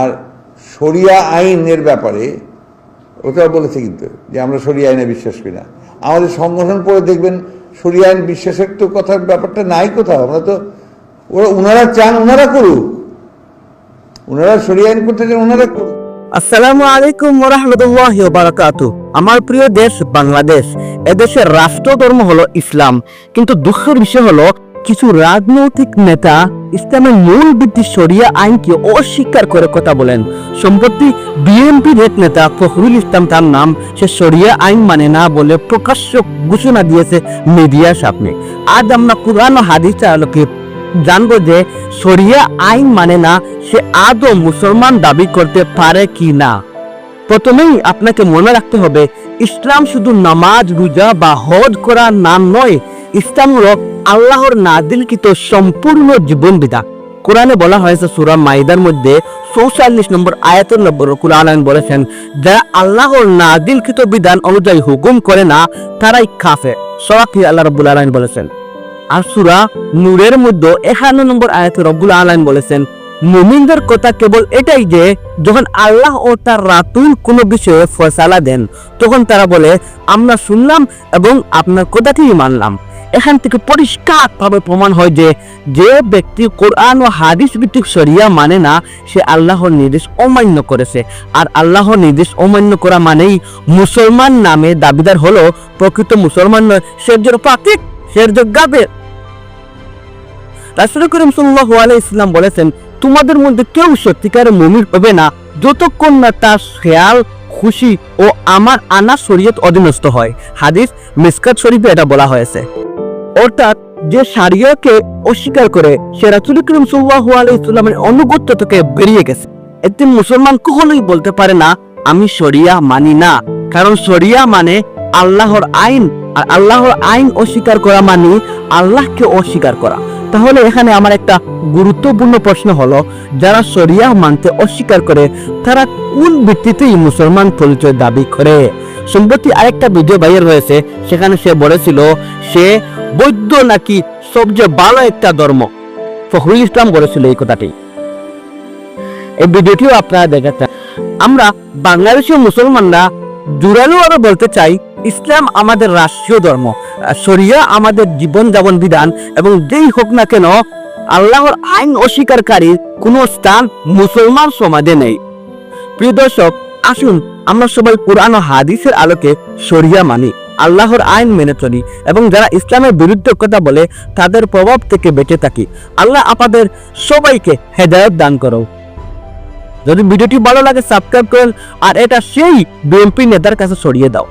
আর সরিয়া আইনের ব্যাপারে ওটা বলেছে কিন্তু যে আমরা শরিয়া আইনে বিশ্বাস করি না। আমাদের সংগঠন পড়ে দেখবেন শরিয়া আইন বিশ্বাসের তো কথার ব্যাপারটা নাই কোথাও। আমরা তো, ওরা ওনারা চান ওনারা করুক। ওনারা শরিয়া আইন করতে চান ওনারা করুক। আসসালামু আলাইকুম ওরহমতুল্লাহ বারাকাতু আমার প্রিয় দেশ বাংলাদেশ। এদেশের রাষ্ট্র ধর্ম হলো ইসলাম। কিন্তু দুঃখের বিষয় হলো কিছু রাজনৈতিক নেতা ইসলামের মূল ভিত্তি শরিয়া আইনকে অস্বীকার করে কথা বলেন। সম্প্রতি বিএনপির এক নেতা ফখরুল ইসলাম তার নাম সে শরিয়া আইন মানে না বলে প্রকাশ্য ঘোষণা দিয়েছে মিডিয়ার সামনে। আজ আমরা কোরআন হাদিসের আলোকে জানব যে শরিয়া আইন মানে না, সে আদৌ মুসলমান দাবি করতে পারে কি না। প্রথমেই আপনাকে মনে রাখতে হবে, ইসলাম শুধু নামাজ, রোজা বা হজ করার নাম নয়, ইসলাম হলো আল্লাহর নাদিলকৃত সম্পূর্ণ জীবন বিধান কোরআনে বলা হয়েছে সুরা মাইদার মধ্যে চৌচল্লিশ নম্বর আয়াতুল নম্বর কোরআন বলেছেন, যারা আল্লাহর নাদিলকৃত বিধান অনুযায়ী হুকুম করে না, তারাই কাফে সরাকি আল্লাহ রাব্বুল আলামিন বলেছেন? আর সুরা নূরের মধ্যে একান্ন নম্বর আয়াতে রব্বুল আলাইন বলেছেন, মুমিনদের কথা কেবল এটাই যে, যখন আল্লাহ ও তার রাতুল কোনো বিষয়ে ফয়সালা দেন, তখন তারা বলে, আমরা শুনলাম এবং আপনার কথাটিই মানলাম। এখান থেকে পরিষ্কার ভাবে প্রমাণ হয় যে যে ব্যক্তি কোরআন ও হাদিস ভিত্তিক শরিয়া মানে না, সে আল্লাহর নির্দেশ অমান্য করেছে। আর আল্লাহর নির্দেশ অমান্য করা মানেই মুসলমান নামে দাবিদার হলো প্রকৃত মুসলমান নয় সে পাতিক সে একজন গাবের রাসূল করিম সাল্লাল্লাহু আলাইহি ইসলাম বলেছেন, তোমাদের মধ্যে কেউ সত্যিকারের মুমিন হবে না, যতক্ষণ না তার খেয়াল, খুশি ও আমার আনা শরীয়ত অধীনস্থ হয়। হাদিস মিসকাত শরীফে এটা বলা হয়েছে। অর্থাৎ যে সারিয়াকে অস্বীকার করে সে রাসূল করিম সাল্লাল্লাহু আলাইহি ইসলামের অনুগত্য থেকে বেরিয়ে গেছে। একজন মুসলমান কখনোই বলতে পারে না, আমি শরিয়া মানি না। কারণ শরিয়া মানে আল্লাহর আইন, আর আল্লাহর আইন অস্বীকার করা মানে আল্লাহকে অস্বীকার করা। তাহলে এখানে আমার একটা গুরুত্বপূর্ণ প্রশ্ন হলো, যারা শরিয়া মানতে অস্বীকার করে, তারা কোন ভিত্তিতেই মুসলমান পরিচয় দাবি করে? সম্প্রতি আরেকটা ভিডিও বাইর হয়েছে, সেখানে সে বলেছিল, সে বৈদ্য নাকি সবচেয়ে ভালো একটা ধর্ম? ফখরুল ইসলাম বলেছিল এই কথাটি। এই ভিডিওটিও আপনারা দেখেছেন আমরা বাংলাদেশের মুসলমানরা জোরালো আরও বলতে চাই, ইসলাম আমাদের রাষ্ট্রীয় ধর্ম শরিয়া আমাদের জীবন যাপন বিধান এবং যেই হোক না কেন, আল্লাহর আইন অস্বীকারীর কোনো স্থান মুসলমান সমাজে নেই। প্রিয় দর্শক, আসুন আমরা সবাই কোরআন ও হাদিসের আলোকে শরিয়া মানি। আল্লাহর আইন মেনে চলি এবং যারা ইসলামের বিরুদ্ধে কথা বলে, তাদের প্রভাব থেকে বেঁচে থাকি। আল্লাহ আপনাদের সবাইকে হেদায়ত দান করো যদি ভিডিওটি ভালো লাগে সাবস্ক্রাইব করেন, আর এটা সেই বিএমপি নেতার কাছে সরিয়ে দাও।